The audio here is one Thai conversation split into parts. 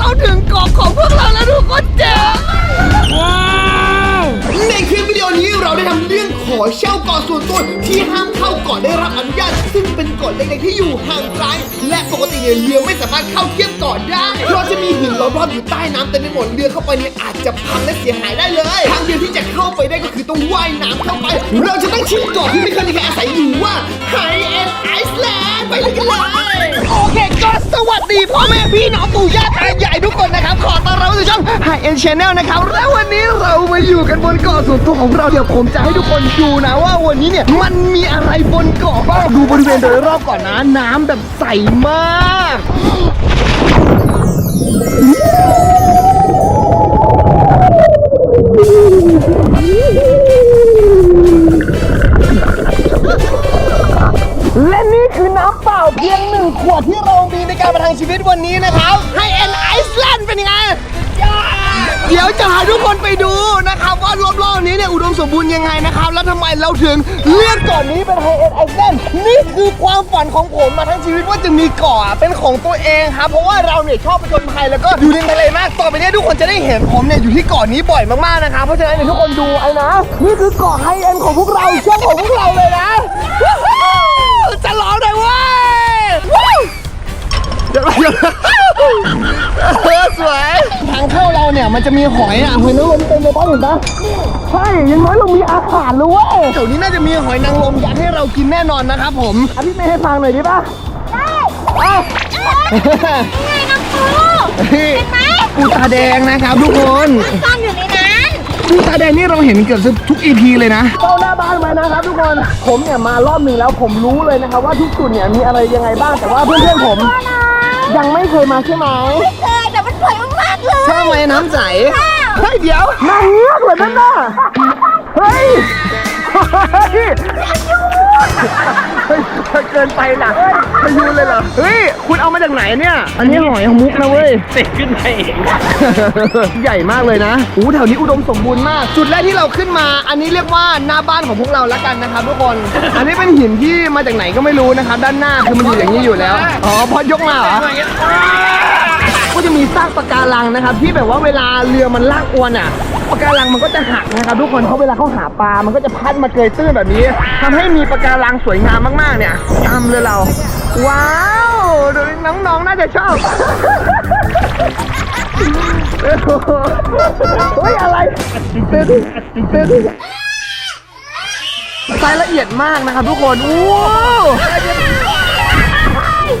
เราถึงเกาะของพวกเราแล้วทุกคนเจ๋งในคลิปวิดีโอนี้เราได้ทำเรื่องขอเช่าเกาะส่วนตัวที่ห้ามเข้าเกาะได้รับอนุญาตซึ่งเป็นเกาะเล็กๆที่อยู่ห่างไกลและปกติเนี่ยเรือไม่สามารถเข้าเทียบเกาะได้เพราะจะมีหินล้อมรอบอยู่ใต้น้ำเต็มไปหมดเรือเข้าไปเนี่ยอาจจะพังและเสียหายได้เลยทางเดียวที่จะเข้าไปได้ก็คือต้องว่ายน้ำเข้าไป เราจะต้องชิมเกาะที่ไม่เคยมีใครอาศัยอยู่ว่าไฮเอ็นไอซ์แลนด์ไปเลยกันเลย โอเคก็สวัสดีพ่อแม่พี่น้องปู่ย่าตายายทุก คนนะครับ ขอต้อนรับสู่ช่อง High End Channel นะครับ และวันนี้เรามาอยู่กันบนเกาะส่วนตัวของเราเดี๋ยวผมจะให้ทุกคนดูนะว่าวันนี้เนี่ยมันมีอะไรบนเกาะบ้างดูบริเวณโดยรอบก่อนนะ น้ำแบบใสมากและนี่คือน้ำเปล่าเพียงหนึ่งขวดที่เรามีในการประทังชีวิตวันนี้นะครับ ให้เอ็นไอซ์แล ยวจะพาทุกคนไปดูนะครับว่ารอบๆนี้เนี่ยอุดมสมบูรณ์ยังไงนะครับ แล้วทำไมเราถึงเลือกเกาะนี้เป็นไฮเอ็นไอซ์แลนด์นี่คือความฝันของผมมาทั้งชีวิตว่าจะมีเกาะเป็นของตัวเองครับเพราะว่าเราเนี่ยชอบไปจนภัยแล้วก็อยู่ริมทะเลมากต่อไปเนี้ทุกคนจะได้เห็นผมเนี่ยอยู่ที่เกาะนี้บ่อยมากๆนะครับเพราะฉะนั้นเนี่ยทุกคนดูไอ้นะนี่คือเกาะไฮเอ็นของพวกเราช่องของพวกเราเลยนะจะร้องเลยเว้ยวู้เดี๋ยวเดี๋ยวเออสวย เข้าเราเนี่ยมันจะมีหอยอะหอยนางรมเต็มเลยป้าเห็นปะใช่อยังน้อยเรามีอาหารเลยเว้ยแถวนี้น่าจะมีหอยนางรมยัดให้เรากินแน่นอนนะครับผมอพี่เมย์ให้ฟังหน่อยดิป่ะได้อ้าวไงน้องปูเฮ้ยปูตาแดงนะครับทุกคนซ่อนอยู่ในนั้นปูตาแดงนี่เราเห็นเกือบทุก EP เลยนะเข้าหน้าบ้านมานะครับทุกคนผมเนี่ยมารอบหนึ่งแล้วผมรู้เลยนะครับว่าทุกจุดเนี่ยมีอะไรยังไงบ้างแต่ว่าเพื่อนๆผม ยังไม่เคยมาใช่ไหมเคยแต่มันสวยมากๆเลยชอบไหมน้ำใสเฮ้ยเดี๋ยวนางเงือกเหรอนั่นน่ะเฮ้ยเฮ้ยเฮ้ยเกินไปนะพายุเลยเหรอเฮ้ยคุณเอามาจากไหนเนี่ย อันนี้หอยมุกนะเว้ยติดขึ้นมาเองใหญ่มากเลยนะโอ้แถวนี้อุดมสมบูรณ์มาก จุดแรกที่เราขึ้นมา อันนี้เรียกว่าหน้าบ้านของพวกเราแล้วกันนะครับทุกคน อันนี้เป็นหินที่มาจากไหนก็ไม่รู้นะครับด้านหน้าคือมันอยู่อย่างนี้อยู่แล้วอ๋อพอยกมาเหรอ ก็จะมีซากปะการังนะครับ ที่แบบว่าเวลาเรือมันลากอวนอะปะการังมันก็จะหักนะครับทุกคนเพราะเวลาเขาหาปลา มันก็จะพัดมาเกยตื้นแบบนี้ทำให้มีปะการังสวยงามมากๆเนี่ยตามเรือเรา ว้าวดูน้องๆน่าจะชอบเฮ้ยอะไรเต้นเต้นรายละเอียดมากนะครับทุกคนอู้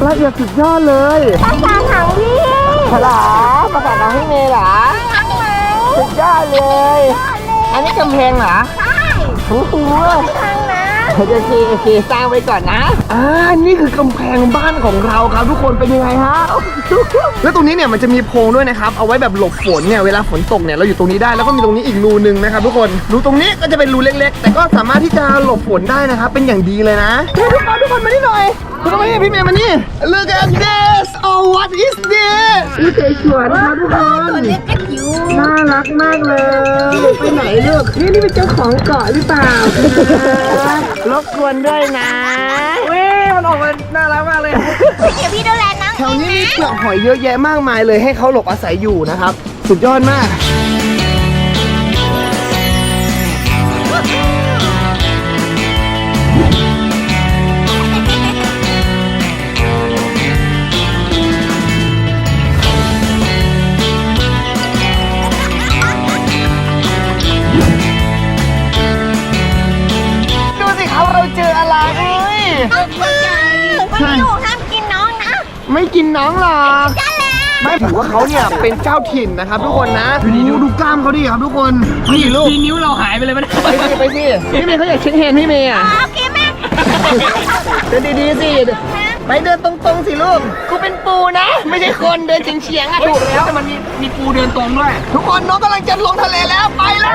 ละเอียดสุดยอดเลยภาษาถังพี่ หรอประกาศน้องพี่เมย์เหรอทั้งไหนสุดยอดเลย อันนี้กำแพงเหรอใช่โอ้โหทั้งนะโอเคโอเคสร้างไว้ก่อนนะ อ่า นี่คือกำแพงบ้านของเราครับทุกคนเป็นยังไงฮะ แล้วตรงนี้เนี่ยมันจะมีโพรงด้วยนะครับ เอาไว้แบบหลบฝนเนี่ยเวลาฝนตกเนี่ยเราอยู่ตรงนี้ได้แล้วก็มีตรงนี้อีกรูหนึ่งนะครับทุกคน รูตรงนี้ก็จะเป็นรูเล็ก ๆ แต่ก็สามารถที่จะหลบฝนได้นะครับเป็นอย่างดีเลยนะเฮ้ยทุกคนทุกคนมานี่หน่อย ทุกคนมานี่พี่เมย์มานี่ Look at this Oh what is this นี่เฉยชวนนะครับทุกคนเล็กกระจิ๋วน่ารักมากเลย ไปไหนลูก นี่นี่เป็นเจ้าของเกาะหรือเปล่า รบกวนด้วยนะเว้ยมันออกมาน่ารักมากเลย เดี๋ยวพี่ดูแลน้องแถวนี้มีเปลือกหอยเยอะแยะมากมายเลยให้เขาหลบอาศัยอยู่นะครับ สุดยอดมาก น้องปืนวันนี้หนูห้ามกินน้องนะไม่กินน้องหรอกจ้าแล้วไม่ถือว่าเขาเนี่ยเป็นเจ้าถิ่นนะครับ ทุกคนนะดูดูกล้ามเขาดิครับทุกคนนี่ลูกทีนิ้วเราหายไปเลยมันไปสิไปสิพี่เมย์เขาอยากเช็คแฮนด์พี่เมย์อะโอเคแม่เดินดีๆสิไปเดินตรงๆสิลูก กูเป็นปูนะ ไม่ใช่คนเดินเฉียงๆอะถูกแล้วแต่มันมีมีปูเดินตรงด้วย ทุกคนน้องกำลังจะลงทะเลแล้วไปแล้ว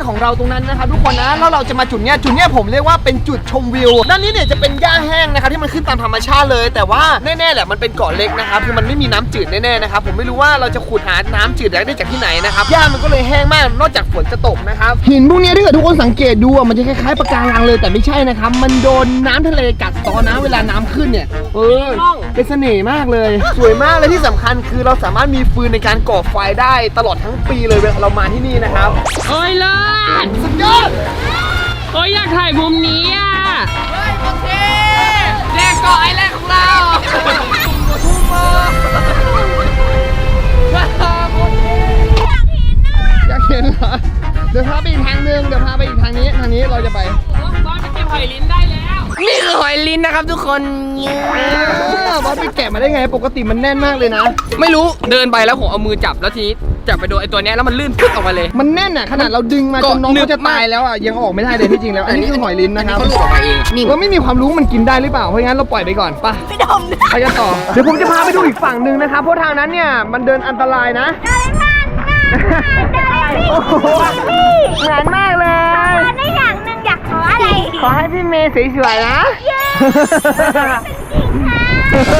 ข้าบ้านของเราตรงนั้นนะครับทุกคนนะแล้วเราจะมาจุดเนี้ยจุดเนี้ยผมเรียกว่าเป็นจุดชมวิวด้านนี้เนี่ยจะเป็นหญ้าแห้งนะครับที่มันขึ้นตามธรรมชาติเลย แต่ว่าแน่ๆแหละมันเป็นเกาะเล็กนะครับคือมันไม่มีน้ำจืดแน่ๆนะครับผมไม่รู้ว่าเราจะขุดหาน้ำจืดได้จากที่ไหนนะครับหญ้ามันก็เลยแห้งมากนอกจากฝนจะตกนะครับหินพวกเนี้ยถ้าเกิดทุกคนสังเกตดูอะมันจะคล้ายๆปะการังเลยแต่ไม่ใช่นะครับมันโดนน้ำทะเลกัดตอนน้ำเวลาน้ำขึ้นเนี่ยเออเป็นเสน่ห์มากเลย สวยมากเลยที่สำคัญคือเราสามารถมีฟืนในการก่อไฟได้ตลอดทั้งปีเลยเวลาเรามาที่นี่นะครับโอ้ยเลิศสุดยอดโอ้ยอยากถ่ายมุมนี้อะเฮ้ยโอเคแรกเกาะไอ้แรกของเราอยากเห็นเหรอ เดี๋ยวพาไปอีกทางหนึง เดี๋ยวพาไปอีกทางนี้ ทางนี้เราจะไป บอสไปเก็บหอยลิ้นได้แล้ว นี่คือหอยลิ้นนะครับทุกคนเออบอสไปแกะมาได้ไง ปกติมันแน่นมากเลยนะ ไม่รู้เดินไปแล้วผมเอามือจับแล้วทีนี้ จับไปโดนไอ้ตัวเนี้ยแล้วมันลื่นปึ๊กออกมาเลย มันแน่นอะขนาดเราดึงมาจเกาะนน้องหนึเขาบจะตายมากแล้วอะยังเอาออกไม่ได้เลยที่จริงแล้ว อันนี้คือหอยลิ้นนะครับเขาหลุดออกมาเองนี่เราไม่มีความรู้มันกินได้หรือเปล่าเพราะงั้นเราปล่อยไปก่อนไปะไม่ดมนะไปกันต่อเดี๋ยวผมจะพาไปดูอีกฝั่งหนึ่งนะครับเพราะทางนั้นเนี่ยมันเดินอันตรายนะโอ้โหเหมือนมากเลยขอได้อย่างหนึ่งอยากขออะไร ขอให้พี่เมย์สวยๆนะ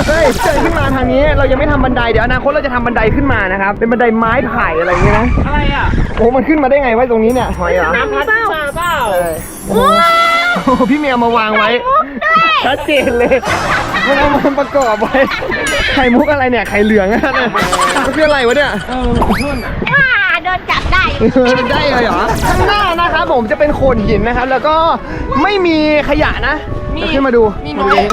เฮ้ยเกิดขึ้นมาทางนี้เรายังไม่ทำบันไดเดี๋ยวอนาคตเราจะทำบันไดขึ้นมานะครับเป็นบันไดไม้ไผ่อะไรอย่างเงี้ยนะอะไรอะโอ้มันขึ้นมาได้ไงไว้ตรงนี้เนี่ยหอยเหรอน้ำพัดขึ้นมาเปล่าเออโอ้โหพี่เมียมาวางไว้ชัดเจนเลยมันเอามาประกอบไว้ไข่มุกอะไรเนี่ยไข่เหลืองอะเนี่ยมันคืออะไรวะเนี่ยว่าโดนจับได้ ได้เลยเหรอข้างหน้านะครับผมจะเป็นโขดหินนะครับ แล้วก็ไม่มีขยะนะเดี๋ยวขึ้นมาดูมีน้อย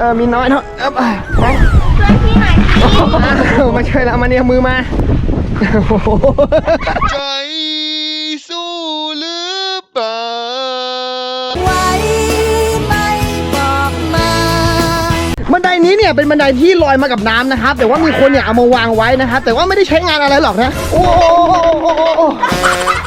เออมีน้อยเนาะเอบไปช่วยพี่หน่อยสิ อ้าวมาช่วยแล้วมาเนี่ยมือมาโอ้โห ใจ เนี่ยเป็นบันไดที่ลอยมากับน้ำนะครับ แต่ว่ามีคนเนี่ยเอามาวางไว้นะครับแต่ว่าไม่ได้ใช้งานอะไรหรอกนะโอ้โห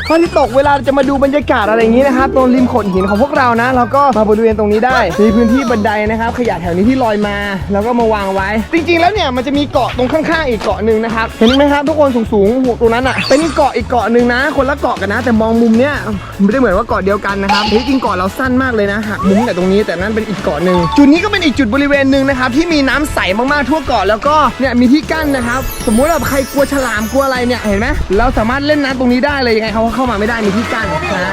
พระอาที่ตกเวลาจะมาดูบรรยากาศอะไรอย่างนี้นะครับตรงริมโขดหินของพวกเรานะเราก็มาบริเวณตรงนี้ได้ มีพื้นที่บันไดนะครับ ขยะแถวนี้ที่ลอยมา แล้วก็มาวางไว้ จริง ๆ แล้วเนี่ยมันจะมีเกาะตรงข้างๆอีกเกาะหนึ่งนะครับเห็นไหมครับทุกคนสูงๆหัวตรงนั้นอะเป็นเกาะอีกเกาะหนึ่งนะ คนละเกาะกันนะ แต่มองมุมเนี้ยไม่ได้เหมือนว่าเกาะเดียวกันนะครับที่จริงเกาะเราสั้นมากเลยนะหักมุมแต่ตรงนี้แต่นั่นเป็นอีกเกาะหนึ่งจุดนี้ก็เป็นอีกจุดบริเวณหนึ่งนะครับที่มีน้ำใสมากๆทั่วเกาะแล้วก็เนี่ยมีที่กั้นนะครับ สมมุติว่าใครกลัวฉลามกลัวอะไรเนี่ยเห็นไหมเราสามารถเล่นน้ำตรงนี้ได้เลยยังไงเขาก็เข้ามาไม่ได้มีที่กั้นอ่า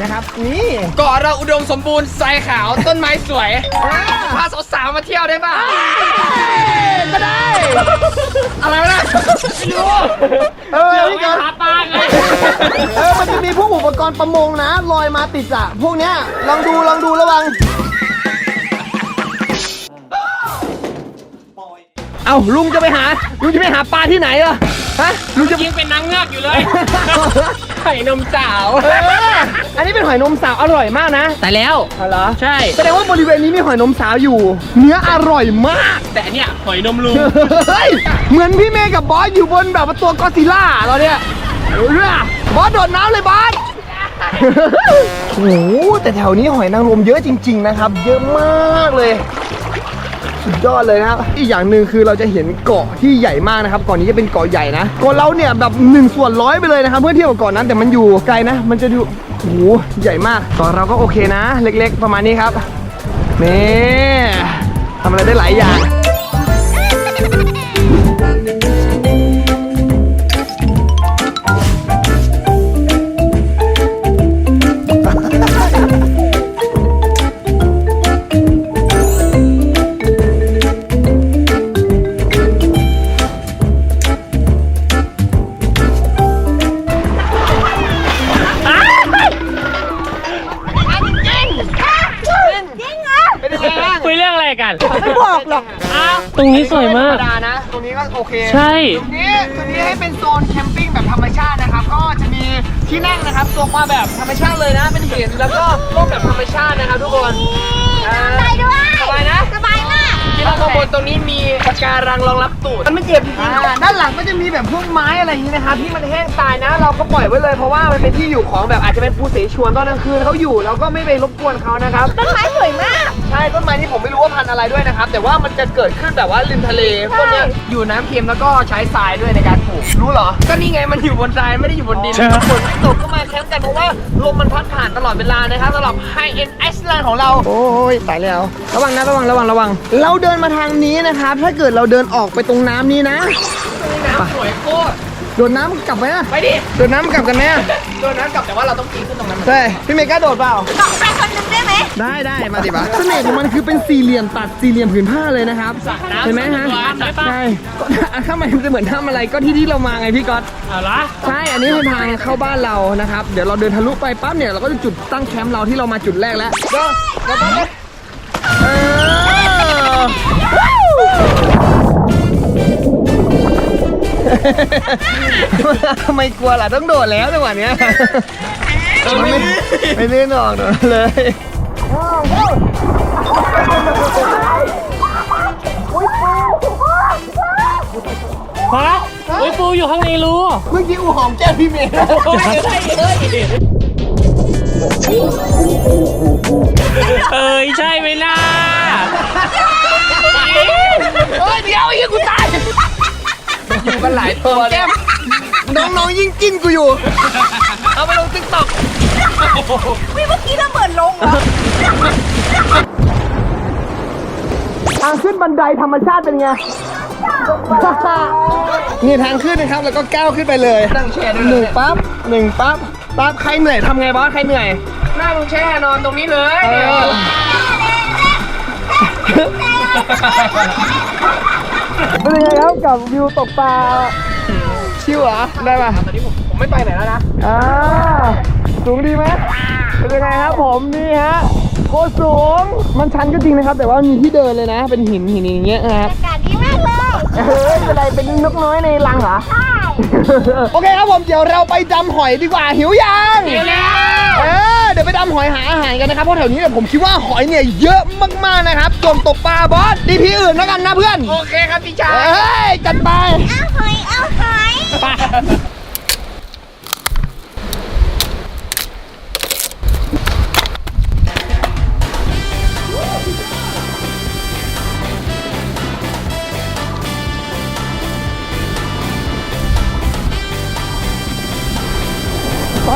นะครับนี่เกาะเราอุดมสมบูรณ์ทรายขาวต้นไม้สวยพาสาวๆมาเที่ยวได้ป่ะก็ได้ อะไรวะเนี่ยไม่รู้เออเดี๋ยวนี่ไปก็หาปลาไงเออ มันจะมีพวกอุปกรณ์ประมงนะลอยมาติดอะพวกเนี้ยลองดูลองดูระวัง เอาลุงจะไปหา ลุงจะไปหาปลาที่ไหนอะฮะลุงจะ ยังเป็นนางเงือกอยู่เลย ไข่นมสาวเอออันนี้เป็นหอยนมสาวอร่อยมากนะแต่แล้ว อ๋อเหรอใช่ แสดงว่าบริเวณนี้มีหอยนมสาวอยู่ เนื้ออร่อยมาก แต่เนี่ยหอยนมลุงเฮ้ย เหมือนพี่เมย์กับบอสอยู่บนแบบว่าตัวก็อดซิลล่าเราเนี่ยเรื่องบอสโดดน้ำเลยบอส โอ้โหแต่แถวนี้หอยนางรมเยอะจริง ๆ นะครับ เยอะมากเลย สุดยอดเลยนะครับอีกอย่างหนึ่งคือเราจะเห็นเกาะที่ใหญ่มากนะครับเกาะนี้จะเป็นเกาะใหญ่นะเกาะเราเนี่ยแบบหนึ่งส่วนร้อยไปเลยนะครับเพื่อเทียบกับเกาะนั้นแต่มันอยู่ไกลนะ มันจะดูโอ้โหใหญ่มากเกาะเราก็โอเคนะ เล็กๆ ประมาณนี้ครับนี่ทำอะไรได้หลายอย่าง องอะไรกัน ไม่บอกหรอกอ้าวตรงนี้สวยมาก ธรรมดานะ ตรงนี้ก็โอเคใช่ ตรงนี้ตรงนี้ให้เป็นโซนแคมปิ้งแบบธรรมชาตินะครับ ก็จะมีที่นั่งนะครับตกมาแบบธรรมชาติเลยนะ เป็นหินแล้วก็ร่มแบบธรรมชาตินะครับทุกคนไปด้วยสบายนะ สบายมากที่เราข้างบนตรงนี้มีการังรองรับตูดมันไม่เจ็บจริงๆด้านหลังก็จะมีแบบพวกไม้อะไรอย่างนี้นะครับที่มันแห้งตายนะ เราก็ปล่อยไว้เลยเพราะว่ามันเป็นที่อยู่ของแบบอาจจะเป็นปูเสฉวนตอนกลางคืนเขาอยู่เราก็ไม่ไปรบกวนเขานะครับต้นไม้สวยมาก ใช่ต้นไม้ที่ผมไม่รู้ว่าพันธุ์อะไรด้วยนะครับ แต่ว่ามันจะเกิดขึ้นแบบว่าริมทะเลพวกเนี้ยอยู่น้ำเค็มแล้วก็ใช้ทรายด้วยในการปลูกรู้เหรอ ก็นี่ไงมันอยู่บนทรายไม่ได้อยู่บนดินฝนไม่ตกก็มาแคมป์กันเพราะว่าลมมันพัดผ่านตลอดเวลานะครับสำหรับ High End Iceland ของเราโอ้ยตายแล้ว ระวังนะระวังระวังระวังเราเดินมาทางนี้นะครับ ถ้าเกิดเราเดินออกไปตรงน้ำนี้นะน้ำสวยโคตรโดดน้ำกลับไหมอะไปดิโดดน้ำกลับกันไหมอะโดนน้ำกลับแต่ว่าเราต้องปีนขึ้นตรงนั้นใช่พี่เมย์กล้าโดดเปล่า ตอกไปคนหนึงได้ไหมได้ได้มาดิบะเสน่ห์ของมันคือเป็นสี่เหลี่ยมตัดสี่เหลี่ยมผืนผ้าเลยนะครับเห็นไหมฮะใช่ก็ข้างในมันจะเหมือนถ้ำอะไรก็ที่ที่เรามาไงพี่ก๊อตเอาละใช่อันนี้เป็นทางเข้าบ้านเรานะครับ เดี๋ยวเราเดินทะลุไปปั๊บเนี่ยเราก็จะจุดตั้งแคมป์เราที่เรามาจุดแรกแล้วก็ก็ไปเออทำ ไมกลัวล่ะต้องโดดแล้วจังหวะเนี้ยไม่ไม่เล่นออกโดดเลยฮะโอ้ยปูอยู่ข้างในรูเมื่อกี้อูหอมแก้มพี่เมย์โอ้ยใช่เลยเอ้ยใช่ไหมล่ะ เฮ้ยเดี๋ยวไอ้เหี้ยกูตายอยู่กันหลายตัวแก้มน้องๆยิ่งกินกูอยู่ เอาไปลงติ๊กต็อกวิเมื่อกี้ระเบิดลงเหรอทางขึ้นบันไดธรรมชาติเป็นไง นี่ทางขึ้นนะครับ แล้วก็ก้าวขึ้นไปเลยตั้งแช่ด้วยหนึ่งปั๊บหนึ่งปั๊บปั๊บใครเหนื่อยทำไงบอสใครเหนื่อยหน้ามึงแช่นอนตรงนี้เลย เออเป็นยังไงครับกับวิวตกปลาชิวเหรอได้ป่ะตอนนี้ผมผมไม่ไปไหนแล้วนะอ่าสูงดีไหมเป็นยังไงครับผมนี่ฮะโคตรสูงมันชันก็จริงนะครับ แต่ว่ามีที่เดินเลยนะ เป็นหินหินอย่างเงี้ยนะครับ อากาศดีมากเลยเฮ้ยเป็นไรเป็นนกน้อยในรังเหรอ ใช่โอเคครับผมเดี๋ยวเราไปดำหอยดีกว่าหิวยังหิวแล้วเออเดี๋ยวไปดำหอยหาอาหารกันนะครับ เพราะแถวนี้เนี่ยผมคิดว่าหอยเนี่ยเยอะมากๆนะครับส่วนตกปลาบอสดีพีอื่นแล้วกันนะเพื่อน โอเคครับพี่ชาย เฮ้ย จัดไป เอาหอย เอาหอย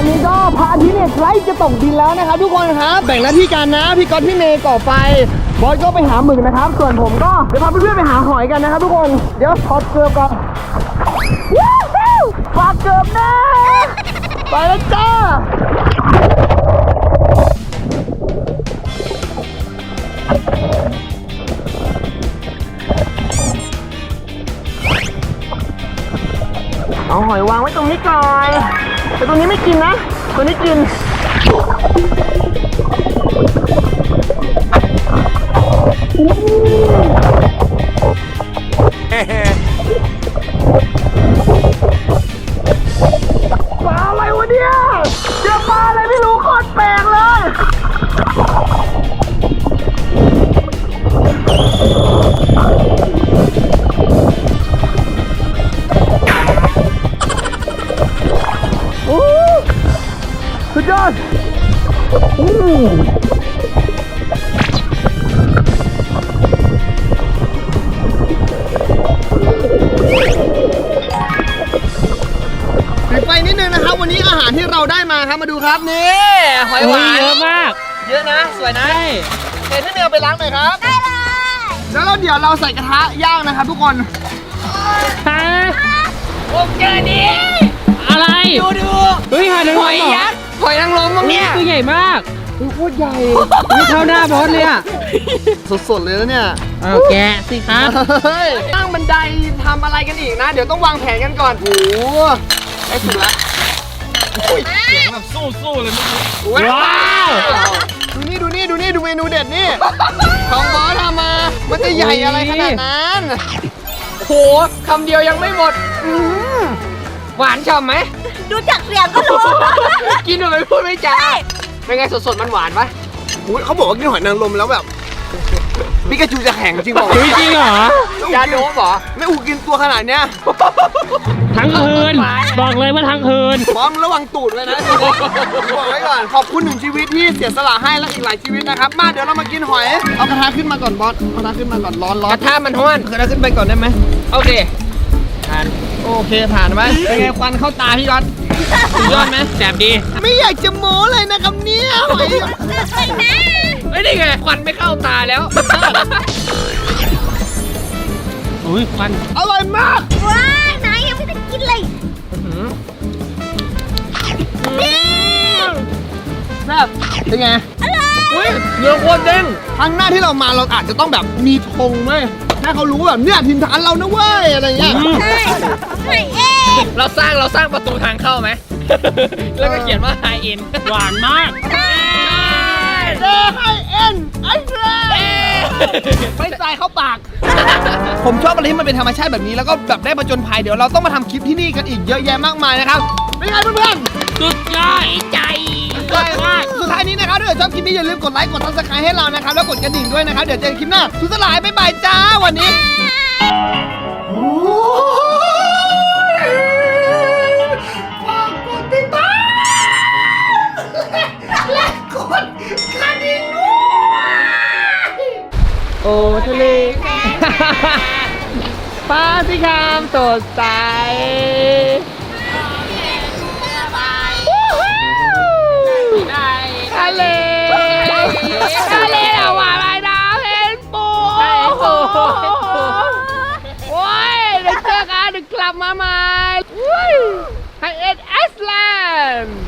อนนี้ก็พระอาทิตย์เนี่ยใกล้จะตกดินแล้วนะครับทุกคนครับแบ่งหน้าที่กันนะพี่ก๊อตพี่เมย์ก่อไฟบอสก็ไปหาหมึกนะครับ ส่วนผมก็เดี๋ยวพาเพื่อนๆไปหาหอยกันนะครับทุกคนเดี๋ยวถอดเกลือก่อนว้าวฝากเกือบนะไปแล้วจ้าเอาหอยวางไว้ตรงนี้ก่อน แต่ตรงนี้ไม่กินนะตัวนี้กินเฮ้ สุดยอดโอ้ปิดไฟนิดนึงนะครับ วันนี้อาหารที่เราได้มาครับมาดูครับนี่หอยหวานเยอะมาก เยอะนะ สวยนะใช่เห็นที่เนวไปล้างหน่อยครับได้เลยแล้วเราเดี๋ยวเราใส่กระทะย่างนะครับทุกคนฮะผมเจอนี่อะไรดูดูเฮ้ยหอยนางรมเหรอหอยนางรมตรง เนี่เนี้ยยตัวใหญ่มากโคตรใหญ่ไม่เท่าหน้าบอสเลยอะสดๆเลยนะเนี่ยเอาแกะสิครับเฮ้ยตั้งบันไดทำอะไรกันอีกนะ เดี๋ยวต้องวางแผนกันก่อนโอ้โหได้สุดละอุ้ยเสียงแบบสู้ๆเลยเมื่อกี้ว้าวดูนี่ดูนี่ดูนี่ดูเมนูเด็ดนี่ของบอสทำมา มันจะใหญ่อะไรขนาดนั้นโหคำเดียวยังไม่หมด หวานฉ่ำไหม ดูจากเสียงก็รู้ กินโดยไม่พูดไม่จาเป็นไงสดๆมันหวานปะอุ๊ยเขาบอกว่ากินหอยนางรมแล้วแบบปิกาจูจะแข็งจริงบอกเฮ้ยจริงเหรอ ยาโดบเหรอไม่อูกินตัวขนาดเนี้ยทั้งคืน บอกเลยว่าทั้งคืนพร้อมระวังตูดไว้นะบอกไว้ก่อน ขอบคุณหนึ่งชีวิตที่เสียสละให้และอีกหลายชีวิตนะครับ มาเดี๋ยวเรามากินหอย เอากระทะขึ้นมาก่อนบอสเอากระทะขึ้นมาก่อนร้อนร้อนกระทะมันห้อนกระทะขึ้นไปก่อนได้ไหมโอเค โอเคผ่านไหมเป็นไงควันเข้าตาพี่ก๊อตสุดยอดไหมแสบดีไม่อยากจะโม้เลยนะครับเนี่ยหอยไปนะเฮ้ยนี่ไงควันไม่เข้าตาแล้วอุ้ยควันอร่อยมากว้ายนายยังไม่ได้กินเลยนี่แซ่บเป็นไงอุ้ยเนื้อโคตรเด้งครั้งหน้าที่เรามาเราอาจจะต้องแบบมีธงไหม ให้เขารู้แบบเนี่ยถิ่นฐานเรานะเว้ยอะไรเงี้ยใช่ใช่เองเราสร้างเราสร้างประตูทางเข้าไหม แล้วก็เขียนว่าไฮเอ็นหวานมากเดให้เอ็นไอ้เรไม่ใส่เข้าปาก ผมชอบอะไรที่มันเป็นธรรมชาติแบบนี้แล้วก็แบบได้ประจนภัยเดี๋ยวเราต้องมาทำคลิปที่นี่กันอีกเยอะแยะมากมายนะครับเป็นไงเพื่อนๆสุดยอดใจ ใช่มากสุดท้ายนี้นะครับถ้าเกิดชอบคลิปนี้อย่าลืมกดไลค์กดซับสไครต์ให้เรานะครับแล้วกดกระดิ่งด้วยนะครับเดี๋ยวเจอกันคลิปหน้าสุดสลายบ๊ายบายจ้าวันนี้ ฝากกดติดตามและกดกระดิ่งด้วยโอ้ทะเลฟ้าสีครามสดใส it's Aslan!